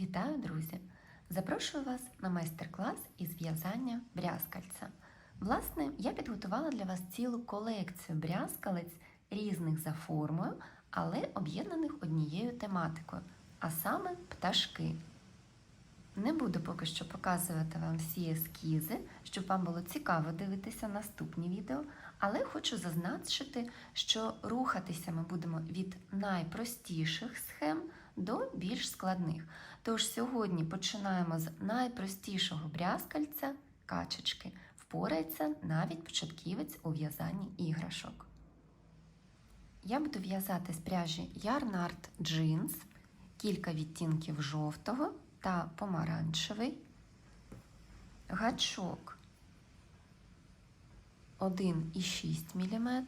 Вітаю, друзі! Запрошую вас на майстер-клас із в'язання брязкальця. Власне, я підготувала для вас цілу колекцію брязкалець різних за формою, але об'єднаних однією тематикою, а саме пташки. Не буду поки що показувати вам всі ескізи, щоб вам було цікаво дивитися наступні відео, але хочу зазначити, що рухатися ми будемо від найпростіших схем до більш складних. Тож сьогодні починаємо з найпростішого брязкальця качечки. Впорається навіть початківець у в'язанні іграшок. Я буду в'язати з пряжі Ярнард Jeans, кілька відтінків жовтого та помаранчевий, гачок 1,6 мм.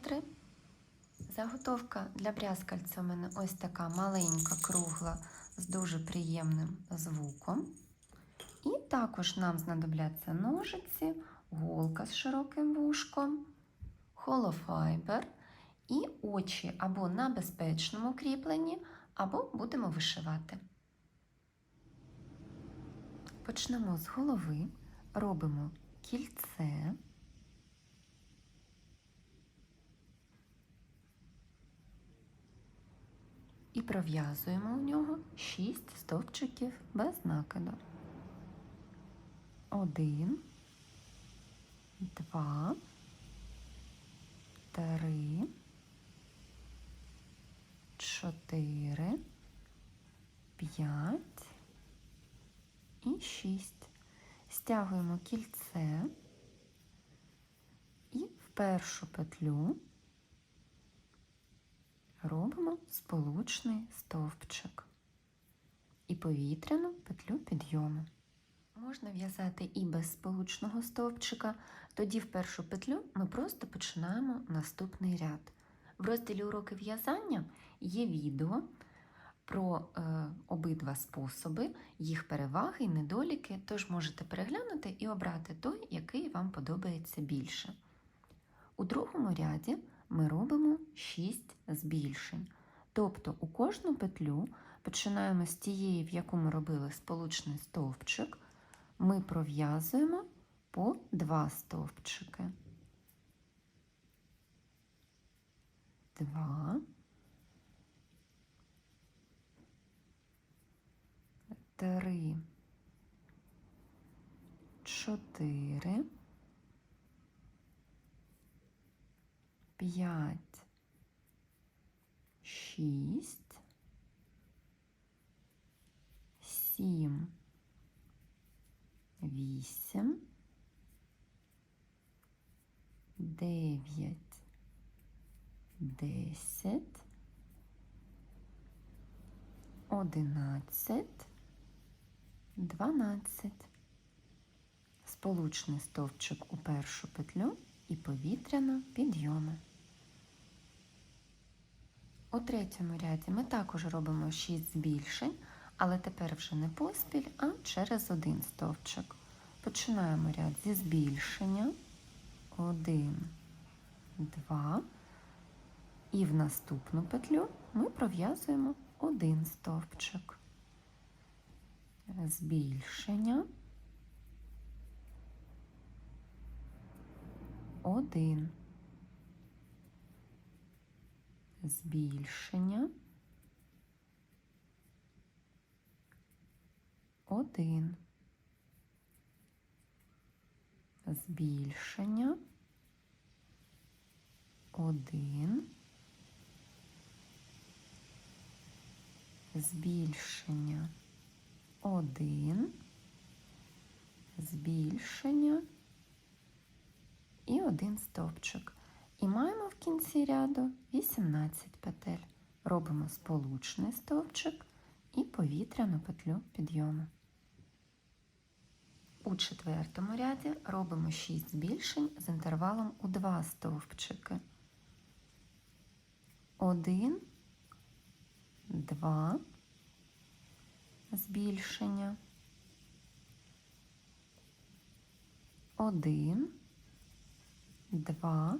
Заготовка для брязкальця у мене ось така маленька, кругла з дуже приємним звуком. І також нам знадобляться ножиці, голка з широким вушком, холофайбер і очі або на безпечному кріпленні, або будемо вишивати. Почнемо з голови, робимо кільце. І пров'язуємо у нього 6 стовпчиків без накиду. Один, два, три, чотири, п'ять і шість. Стягуємо кільце і в першу петлю робимо сполучний стовпчик і повітряну петлю підйому. Можна в'язати і без сполучного стовпчика, тоді в першу петлю ми просто починаємо наступний ряд. В розділі уроки в'язання є відео про е, обидва способи, їх переваги і недоліки, тож можете переглянути і обрати той, який вам подобається більше. У другому ряді ми робимо 6 збільшень. Тобто у кожну петлю починаємо з тієї, в яку ми робили сполучний стовпчик, ми пров'язуємо по 2 стовпчики. 2 3 4 п'ять, шість, сім, вісім, дев'ять, десять, одинадцять, дванадцять. Сполучний стовпчик у першу петлю і повітряно підйоми. У третьому ряді ми також робимо 6 збільшень, але тепер вже не поспіль, а через один стовпчик. Починаємо ряд зі збільшення. 1, 2. І в наступну петлю ми пров'язуємо один стовпчик. Збільшення. Один. Збільшення. Один. Збільшення. Один. Збільшення. Один. Збільшення. І один стовпчик. І маємо в кінці ряду 18 петель. Робимо сполучний стовпчик і повітряну петлю підйому. У четвертому ряді робимо 6 збільшень з інтервалом у 2 стовпчики. 1, 2, збільшення. 1, 2,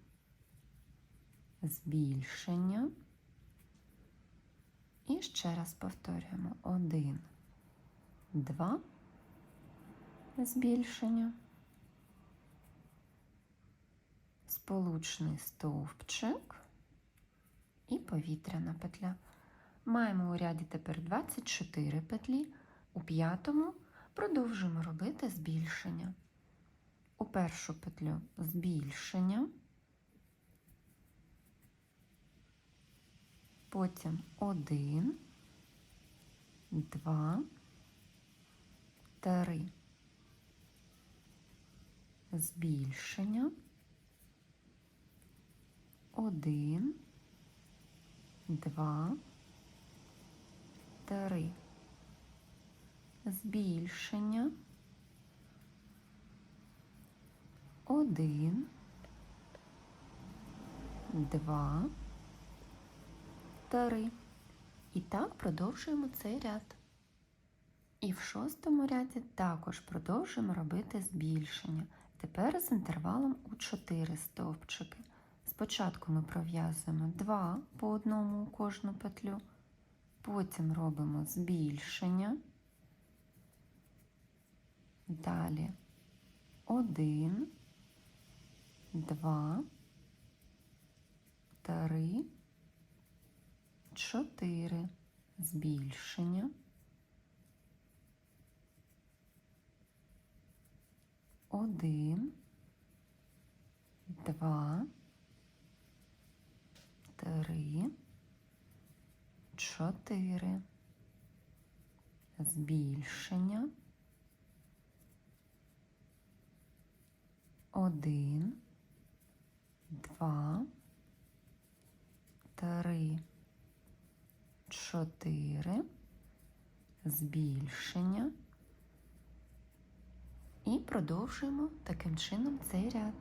І ще раз повторюємо. Один, два, збільшення, сполучний стовпчик і повітряна петля. Маємо у ряді тепер 24 петлі, у п'ятому продовжуємо робити збільшення. У першу петлю збільшення, потім один, два, три, збільшення, один, два, три, збільшення, один, два, три. І так продовжуємо цей ряд. І в шостому ряді також продовжуємо робити збільшення. Тепер з інтервалом у 4 стовпчики. Спочатку ми пров'язуємо 2 по одному у кожну петлю, потім робимо збільшення, далі 1, 2, 3, 4, збільшення. Один, два, три, чотири. Збільшення. Один, два, три, чотири. Збільшення. І продовжуємо таким чином цей ряд.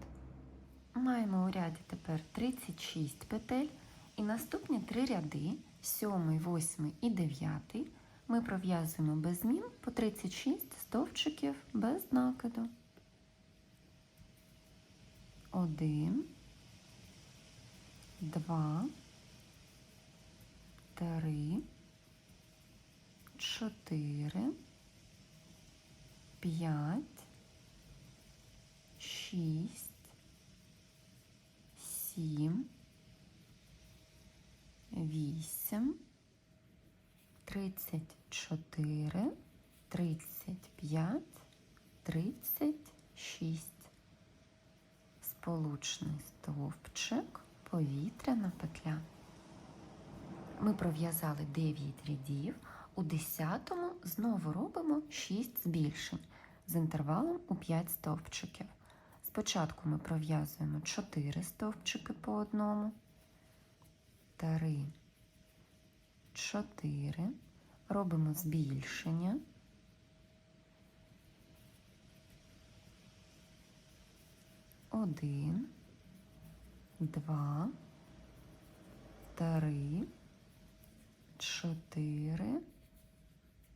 Маємо у ряді тепер 36 петель, і наступні три ряди, 7, 8 і 9, ми пров'язуємо без змін по 36 стовпчиків без накиду. Один, два, три, чотири, п'ять, шість, сім, вісім, тридцять чотири, тридцять п'ять, тридцять шість. Сполучний стовпчик, повітряна петля. Ми пров'язали 9 рядів. У 10 знову робимо 6 збільшень з інтервалом у 5 стовпчиків. Спочатку ми пров'язуємо 4 стовпчики по одному, 3, 4, робимо збільшення. Один, два, три, чотири,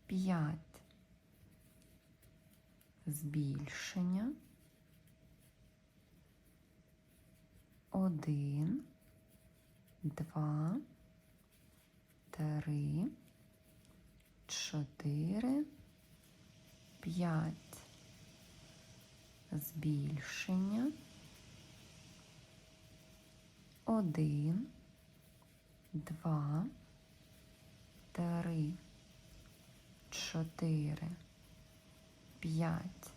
п'ять. Збільшення. Один, два, три, чотири, п'ять. Збільшення. Один, два, три, чотири, п'ять.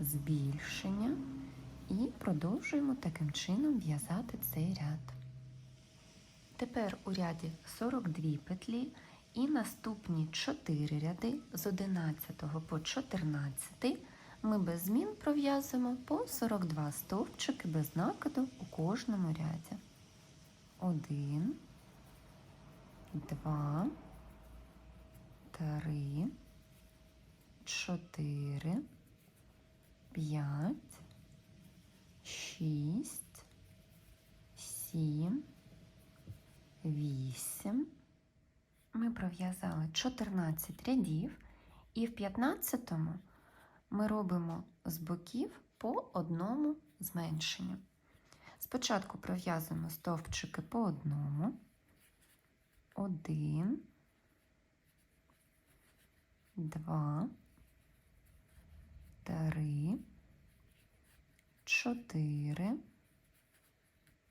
Збільшення. І продовжуємо таким чином в'язати цей ряд. Тепер у ряді 42 петлі і наступні 4 ряди з 11 по 14 ми без змін пров'язуємо по 42 стовпчики без накиду у кожному ряді. Один, два, три, чотири, п'ять, шість, сім, вісім. Ми пров'язали 14 рядів, і в 15-му ми робимо з боків по одному зменшенню. Спочатку пров'язуємо стовпчики по одному. Один, два, три, чотири,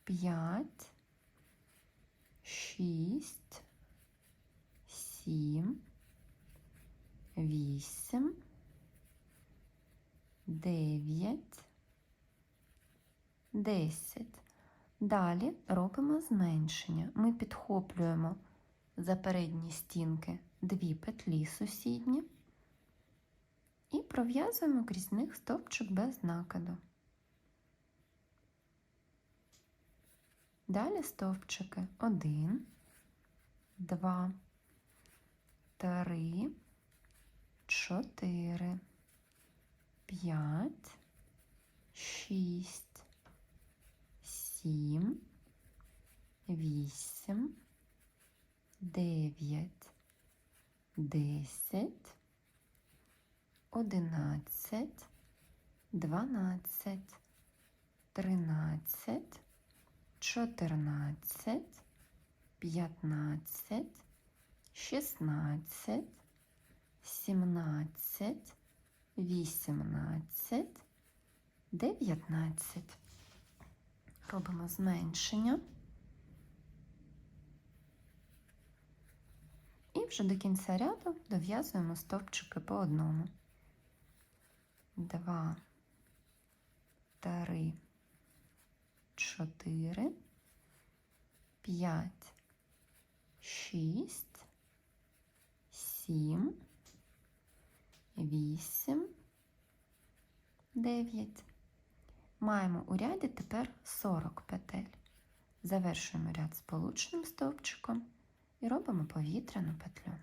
п'ять, шість, сім, вісім, дев'ять, десять. Далі робимо зменшення. Ми підхоплюємо за передні стінки дві петлі сусідні і пров'язуємо крізь них стовпчик без накиду. Далі стовпчики 1, 2, 3, 4, 5, 6, 7, 8, 9, 10, 11, 12, 13, 14, 15, 16, 17, 18, 19. Робимо зменшення. І вже до кінця ряду дов'язуємо стовпчики по одному. Два, три, чотири, п'ять, шість, сім, вісім, дев'ять. Маємо у ряді тепер 40 петель. Завершуємо ряд сполучним стовпчиком і робимо повітряну петлю.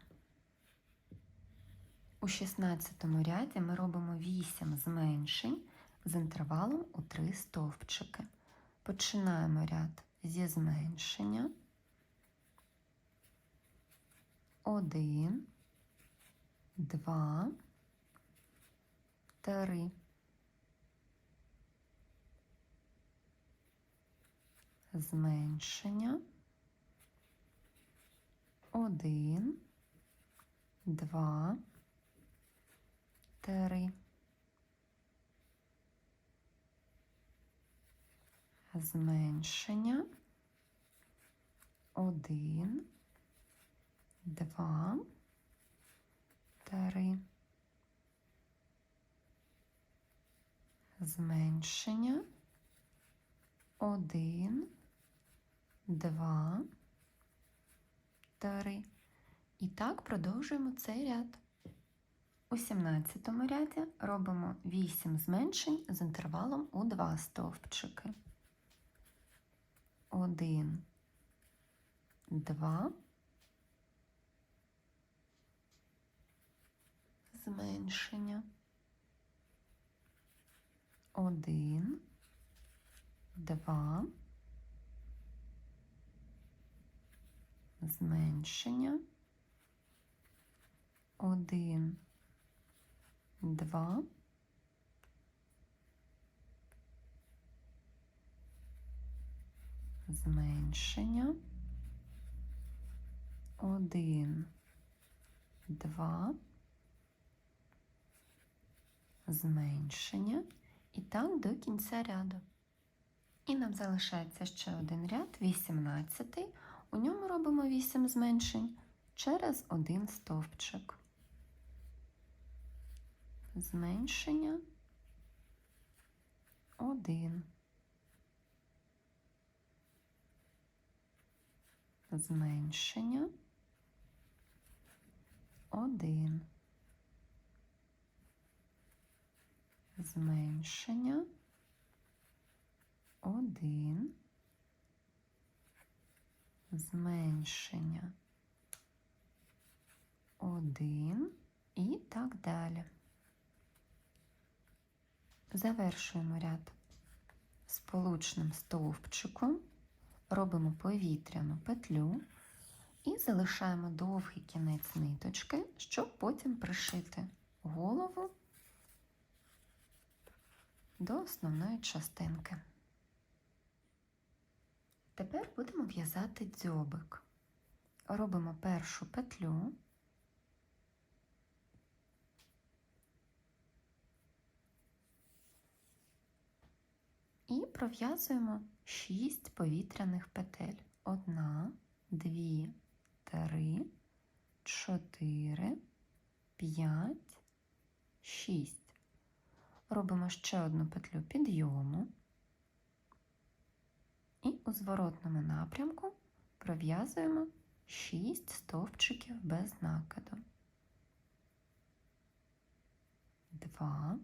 У 16 ряді ми робимо 8 зменшень з інтервалом у 3 стовпчики. Починаємо ряд зі зменшення. 1, 2, 3. Зменшення. Один, два, три. Зменшення. Один, два, три. Зменшення. Один, два, три. І так продовжуємо цей ряд. У 17 ряді робимо 8 зменшень з інтервалом у 2 стовпчики. 1, 2, зменшення. 1, 2, зменшення. Один, два. Зменшення. Один, два. Зменшення. І так до кінця ряду. І нам залишається ще один ряд, 18. У ньому робимо 8 зменшень через один стовпчик. Зменшення 1. Зменшення 1. Зменшення 1 зменшення 1 і так далі. Завершуємо ряд сполучним стовпчиком, робимо повітряну петлю і залишаємо довгий кінець ниточки, щоб потім пришити голову до основної частинки. Тепер будемо в'язати дзьобик. Робимо першу петлю. І пров'язуємо 6 повітряних петель. Одна, дві, три, чотири, п'ять, шість. Робимо ще одну петлю підйому. І у зворотному напрямку пров'язуємо 6 стовпчиків без накиду. Два,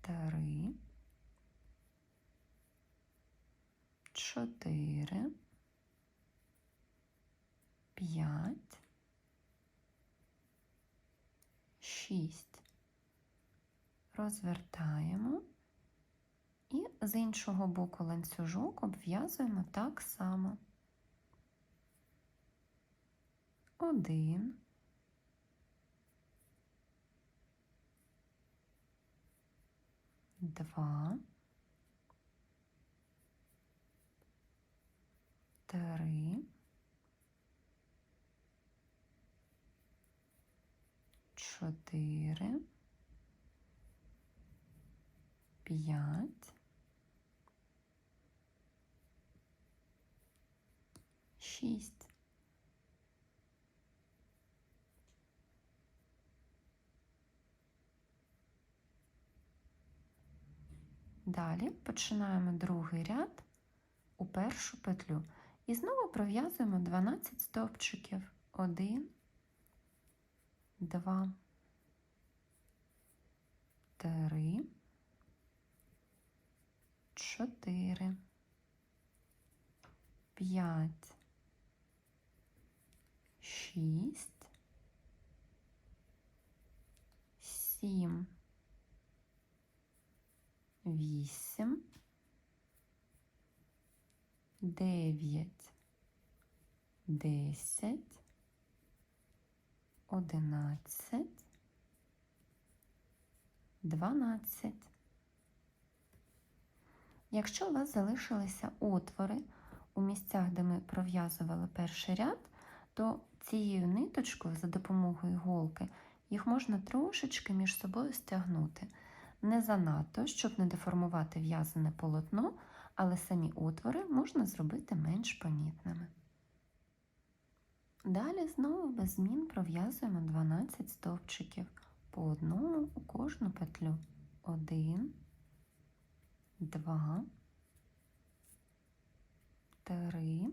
три, чотири, п'ять, шість. Розвертаємо і з іншого боку ланцюжок обв'язуємо так само. Один. Два. Три. Чотири. П'ять. Шість. Далі починаємо другий ряд у першу петлю і знову пров'язуємо 12 стовпчиків. 1, 2, 3, 4, 5, 6, 7, 8, 9, 10, 11, 12. Якщо у вас залишилися отвори у місцях, де ми пров'язували перший ряд, то цією ниточкою за допомогою голки їх можна трошечки між собою стягнути. Не занадто, щоб не деформувати в'язане полотно, але самі отвори можна зробити менш помітними. Далі знову без змін пров'язуємо 12 стовпчиків по одному у кожну петлю. 1, 2, 3,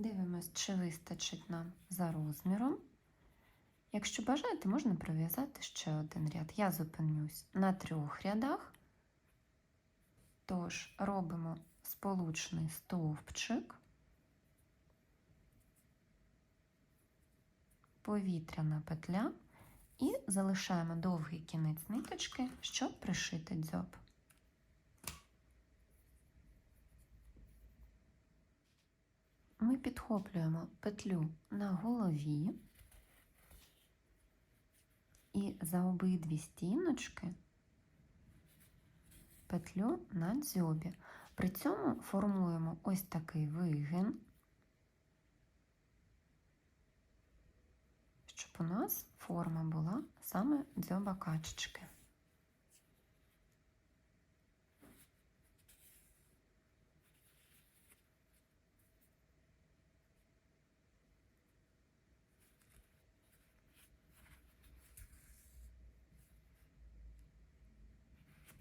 Дивимось, чи вистачить нам за розміром. Якщо бажаєте, можна пров'язати ще один ряд. Я зупинюсь на трьох рядах. Тож робимо сполучний стовпчик, повітряна петля і залишаємо довгий кінець ниточки, щоб пришити дзьоб. Ми підхоплюємо петлю на голові і за обидві стіночки петлю на дзьобі. При цьому формуємо ось такий вигин, щоб у нас форма була саме дзьоба качечки.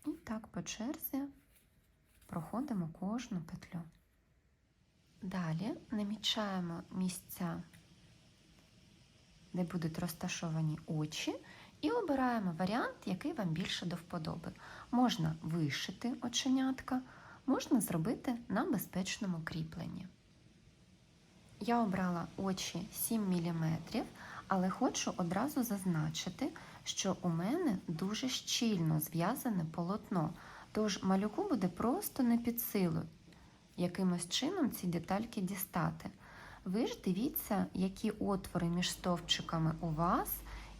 І так по черзі проходимо кожну петлю. Далі намічаємо місця, де будуть розташовані очі, і обираємо варіант, який вам більше до вподоби. Можна вишити оченятка, можна зробити на безпечному кріпленні. Я обрала очі 7 мм, але хочу одразу зазначити, що у мене дуже щільно зв'язане полотно, тож малюку буде просто не під силу якимось чином ці детальки дістати. Ви ж дивіться, які отвори між стовпчиками у вас,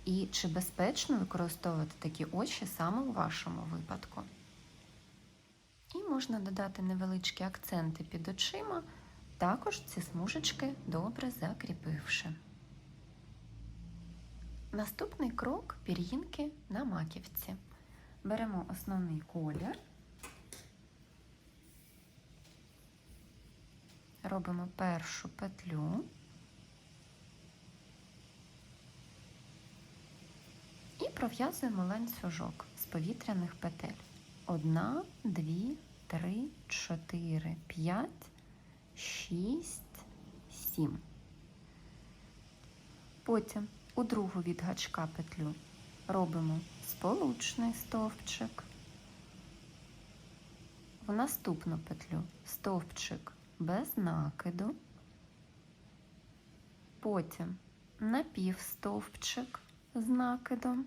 і чи безпечно використовувати такі очі саме у вашому випадку. І можна додати невеличкі акценти під очима, також ці смужечки добре закріпивши. Наступний крок пір'їнки на маківці. Беремо основний колір, робимо першу петлю і пров'язуємо ланцюжок з повітряних петель. Одна, дві, три, чотири, п'ять, шість, сім. Потім у другу від гачка петлю. Робимо сполучний стовпчик. В наступну петлю стовпчик без накиду, потім напівстовпчик з накидом,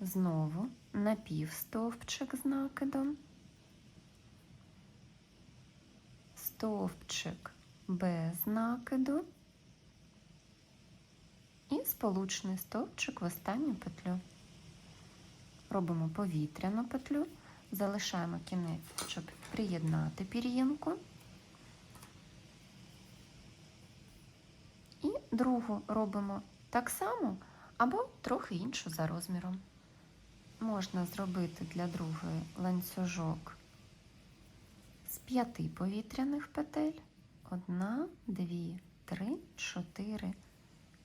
знову напівстовпчик з накидом, стовпчик без накиду і сполучний стовпчик в останню петлю. Робимо повітряну петлю, залишаємо кінець, щоб приєднати пір'їнку. І другу робимо так само або трохи іншу за розміром. Можна зробити для другої ланцюжок з п'яти повітряних петель. Одна, дві, три, чотири,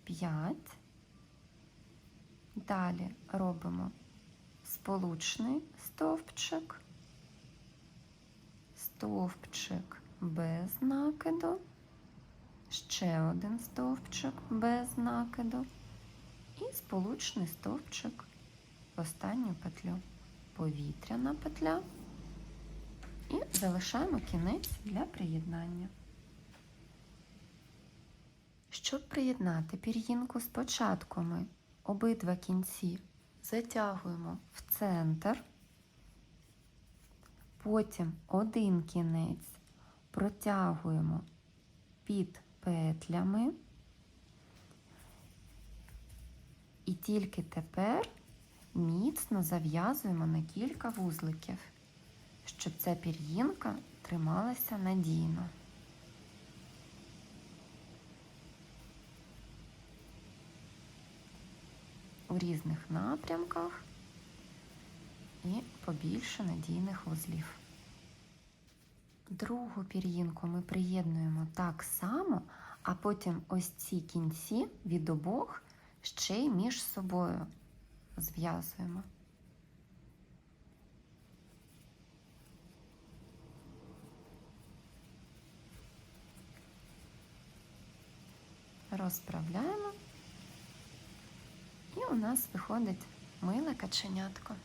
п'ять. Далі робимо сполучний стовпчик, стовпчик без накиду, ще один стовпчик без накиду. І сполучний стовпчик в останню петлю, повітряна петля і залишаємо кінець для приєднання. Щоб приєднати пір'їнку спочатку ми обидва кінці затягуємо в центр, потім один кінець протягуємо під петлями, і тільки тепер міцно зав'язуємо на кілька вузликів, щоб ця пір'їнка трималася надійно. у різних напрямках і побільше надійних вузлів. Другу пір'їнку ми приєднуємо так само, а потім ось ці кінці від обох ще й між собою зв'язуємо. Розправляємо і у нас виходить миле каченятко.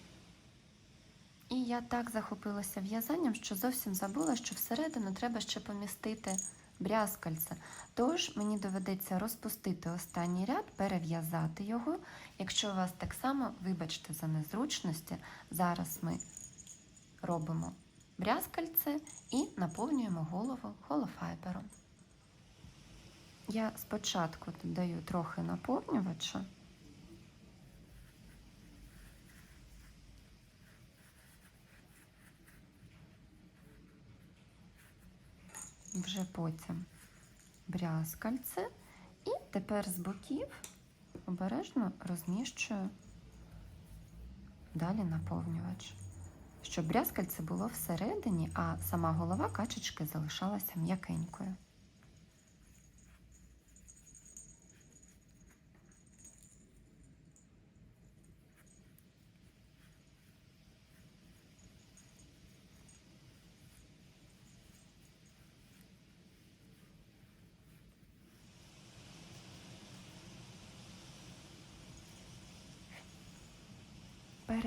І я так захопилася в'язанням, що зовсім забула, що всередину треба ще помістити брязкальце. Тож мені доведеться розпустити останній ряд, перев'язати його. Якщо у вас так само, вибачте за незручності, зараз ми робимо брязкальце і наповнюємо голову холофайбером. Я спочатку додаю трохи наповнювача. вже потім брязкальце, і тепер з боків обережно розміщую далі наповнювач, щоб брязкальце було всередині, а сама голова качечки залишалася м'якенькою.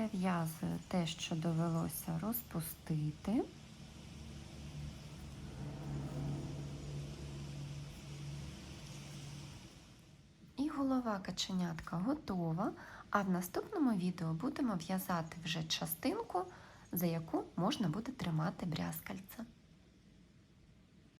Перев'язую те, що довелося розпустити. І голова каченятка готова. А в наступному відео будемо в'язати вже частинку, за яку можна буде тримати брязкальце.